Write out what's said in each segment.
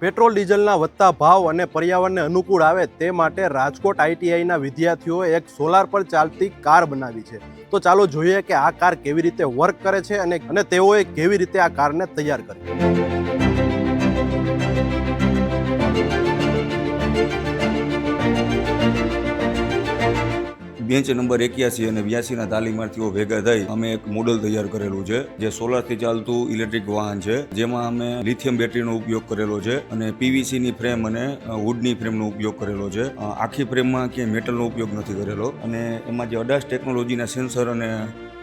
Petrol, ડીઝલના વધતા ભાવ અને પર્યાવરણને અનુકૂળ આવે તે માટે રાજકોટ આઈટીઆઈના વિદ્યાર્થીઓએ એક સોલાર પર ચાલતી કાર બનાવી છે. તો ચાલો જોઈએ કે આ કાર કેવી રીતે વર્ક કરે છે અને અને તેઓએ કેવી રીતે આ કારને તૈયાર કરી બેન્ચ નંબર એક્યાસી અને બ્યાસીના તાલીમાર્થીઓ ભેગા થઈ અમે એક મોડલ તૈયાર કરેલું છે, જે સોલારથી ચાલતું ઇલેક્ટ્રિક વાહન છે, જેમાં અમે લિથિયમ બેટરીનો ઉપયોગ કરેલો છે અને પીવીસીની ફ્રેમ અને વુડની ફ્રેમનો ઉપયોગ કરેલો છે. આખી ફ્રેમમાં ક્યાંય મેટલનો ઉપયોગ નથી કરેલો અને એમાં જે અડાસ ટેકનોલોજીના સેન્સર અને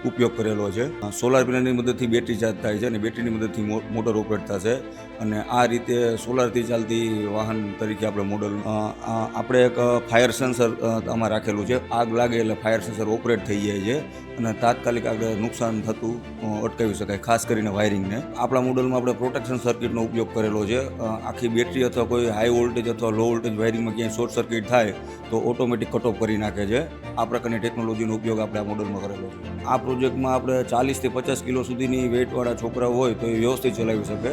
ઉપયોગ કરેલો છે. સોલાર પેનલની મદદથી બેટરી ચાર્જ થાય છે અને બેટરીની મદદથી મોટર ઓપરેટ થશે અને આ રીતે સોલારથી ચાલતી વાહન તરીકે આપણે મોડલ આપણે એક ફાયર સેન્સર આમાં રાખેલું છે. આગ લાગે એટલે ફાયર સેન્સર ઓપરેટ થઈ જાય છે. અને તાત્કાલિક આપણે નુકસાન થતું અટકાવી શકાય, ખાસ કરીને વાયરિંગને. આપણા મોડલમાં આપણે પ્રોટેક્શન સર્કિટનો ઉપયોગ કરેલો છે. આખી બેટરી અથવા કોઈ હાઈ વોલ્ટેજ અથવા લો વોલ્ટેજ વાયરિંગમાં ક્યાંય શોર્ટ સર્કિટ થાય, તો ઓટોમેટિક કટ ઓફ કરી નાખે છે. આ પ્રકારની ટેકનોલોજીનો ઉપયોગ આપણે આ મોડલમાં કરેલો છે. આ પ્રોજેક્ટમાં આપણે ચાલીસથી પચાસ કિલો સુધીની વેઇટવાળા છોકરાઓ હોય, તો એ વ્યવસ્થિત ચલાવી શકે.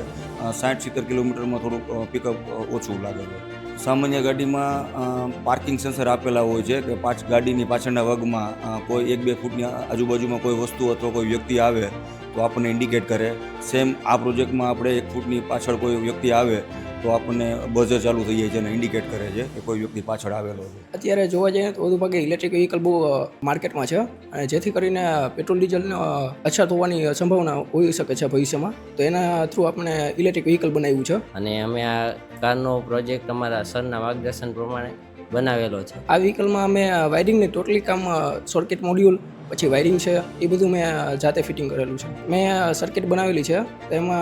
સાઠ સિત્તેર કિલોમીટરમાં થોડુંક પિકઅપ ઓછું લાગે છે. સામાન્ય ગાડીમાં પાર્કિંગ સેન્સર આપેલા હોય છે કે પાછ, ગાડીની પાછળના વર્ગમાં કોઈ એક બે ફૂટની આજુબાજુમાં કોઈ વસ્તુ અથવા કોઈ વ્યક્તિ આવે તો આપણને ઇન્ડિકેટ કરે. સેમ આ પ્રોજેક્ટમાં આપણે એક ફૂટની પાછળ કોઈ વ્યક્તિ આવે તો આપણને બઝર ચાલુ થઈ જાય છે અને ઇન્ડિકેટ કરે છે કે કોઈ વ્યક્તિ પાછળ આવેલો છે. અત્યારે જોવા જઈએ તો વધુ ભાગે ઇલેક્ટ્રિક વ્હીકલ બહુ માર્કેટમાં છે અને જેથી કરીને પેટ્રોલ ડીઝલની અછત હોવાની સંભાવના હોઈ શકે છે ભવિષ્યમાં. તો એના થ્રુ આપણે ઇલેક્ટ્રિક વ્હીકલ બનાવ્યું છે. અને અમે આ કારનો પ્રોજેક્ટ અમારા સરના માર્ગદર્શન પ્રમાણે બનાવેલો છે. આ વ્હીકલમાં અમે વાયરિંગની ટોટલી કામ સર્કિટ મોડ્યુલ પછી વાયરિંગ છે એ બધું મેં જાતે ફિટિંગ કરેલું છે. મેં સર્કિટ બનાવેલી છે એમાં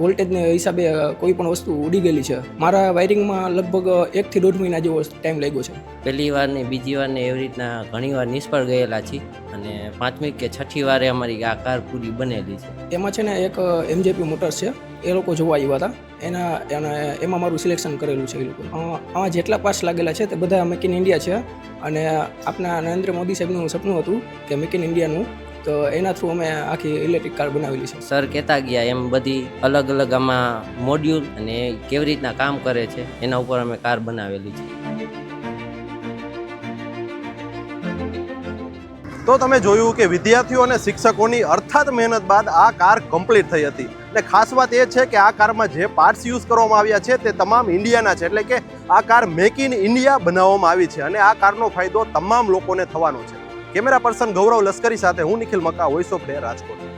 વોલ્ટેજને હિસાબે કોઈ પણ વસ્તુ ઉડી ગયેલી છે. મારા વાયરિંગમાં લગભગ એકથી દોઢ મહિના જેવો ટાઈમ લાગ્યો છે. પહેલી વાર ને બીજી વાર ને એવી રીતના ઘણી વાર નિષ્ફળ ગયેલા છીએ અને પાંચમી કે છઠ્ઠી વારે અમારી આ કાર પૂરી બનેલી છે. એમાં છે ને એક એમજેપી મોટર્સ છે એ લોકો જોવા આવ્યા હતા. એના એને એમાં મારું સિલેક્શન કરેલું છે એ લોકો. આમાં જેટલા પાસ લાગેલા છે તે બધા મેક ઇન ઇન્ડિયા છે. અને આપણા નરેન્દ્ર મોદી સાહેબનું સપનું હતું કે મેક ઇન ઇન્ડિયાનું તો એના થ્રુ અમે આખી ઇલેક્ટ્રિક કાર બનાવેલી છે. સર કહેતા ગયા એમ બધી અલગ અલગ આમાં મોડ્યુલ અને કેવી રીતના કામ કરે છે એના ઉપર અમે કાર બનાવેલી છે. તો તમે જોયું કે વિદ્યાર્થીઓ અને શિક્ષકોની અર્થાત મહેનત બાદ આ કાર કમ્પ્લીટ થઈ હતી. અને ખાસ વાત એ છે કે આ કારમાં જે પાર્ટ્સ યુઝ કરવામાં આવ્યા છે તે તમામ ઇન્ડિયાના છે. એટલે કે આ કાર મેક ઇન ઇન્ડિયા બનાવવામાં આવી છે અને આ કારનો ફાયદો તમામ લોકોને થવાનો છે. કેમેરા પર્સન ગૌરવ લશ્કરી સાથે હું Nikhil મકા voice of day Rajkot.